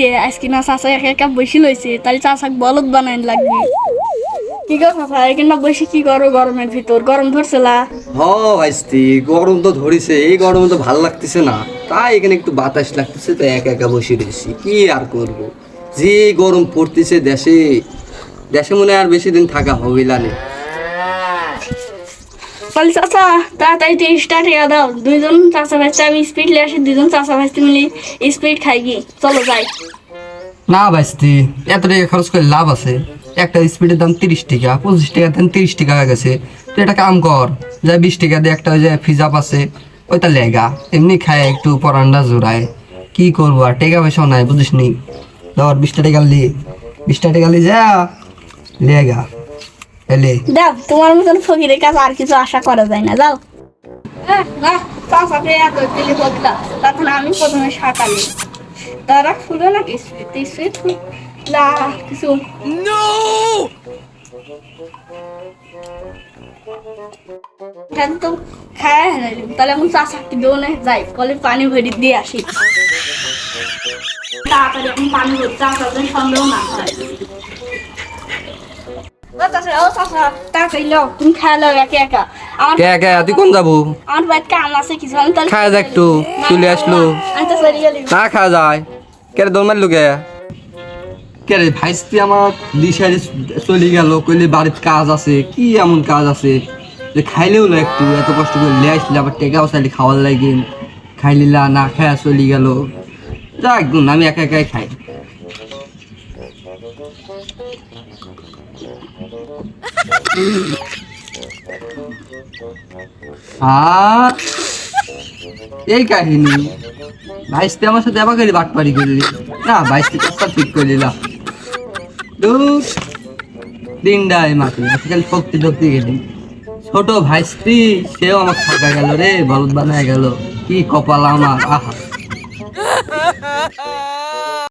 রে আজকে না চাচা একা একা বসে লইছে তাহলে চাচাক বলদ বানাইন লাগবে। কি গো এখানে বসে কি করো গরমের ভিতর? গরম ধরছিলা হ, ভাইস্তি, গরম তো ধরিছে, এই গরমে তো ভালো লাগতেছে না। তাই এখানে একটু বাতাস লাগতেছে, তো একা একা বসে রয়েছি। কি আর করব? যে গরম পড়তেছে দেশে দেশে মনে আর বেশি দিন থাকা হবে না। তাহলে চাচা, তাড়াতাড়ি স্টার্ট হয়ে দাও। দুইজন চাচা ভাইতে আমি স্পিড লিয়ে আসি, দুইজন চাচা ভাইতে মিলে স্পিড খাই গি চলো, যাই। না ভাইস্তি, এত টাকা খরচ করে লাভ আছে। একটা স্পিডের দাম তিরিশ টাকা, পঁচিশ টাকা দেন তিরিশ টাকা হয়ে গেছে। তুই একটা কাম কর, যা বিশ টাকা দিয়ে একটা যে ফিজাপ আছে, ওইটা লেগা এমনি খায়, একটু পরান্ডা জোড়ায়। কি করব আর, টাকা পয়সাও নাই, বুঝিস নি? ধর বিশটা টাকা লি, বিশটা টাকা লি যা লেগা এলে। দাও তোমার মতন ফকিরের কাছে আর কিছু আশা করা যায় না যাও। তখন আমি প্রথমে সাঁতালি তারা খুলে না কিছু। খায় তাহলে এখন যাই। কলে পানি ভরি দিয়ে আসি। তাড়াতাড়ি এখন পানি ভরি জন্য সন্দেহ না হয়। কোন যাব আমার বাড়িতে কাম আছে কিছু আমি তাহলে খায় যা একটু, চলে আসলো। আমি তো চলে গেলি না খাওয়া যায়। কে রে দৌড় মারলো কে? কে রে ভাইস্তি আমার দিশারি চলে গেল, কইলে বাড়িতে কাজ আছে, কি এমন কাজ আছে? যে খাইলেও না একটু, এত কষ্ট করে লে আসলে আবার টেকাও চাইলে খাওয়ার লাগে। খাইলিলা না খায়া চলে গেল। যাক গুণ আমি একা একাই খাই। এই কাহিনী। ভাইস্তে আমার সাথে আবার করে বাটপারি করলি। না ভাইস্তে কথা ঠিক করলি না দূর দিনটাই মাকে আজকাল শক্তি টক্তি গেলি। ছোট ভাইস্তি সেও আমার থাকা গেল রে, বলদ বানায় গেল। কি কপাল আমার, আহা।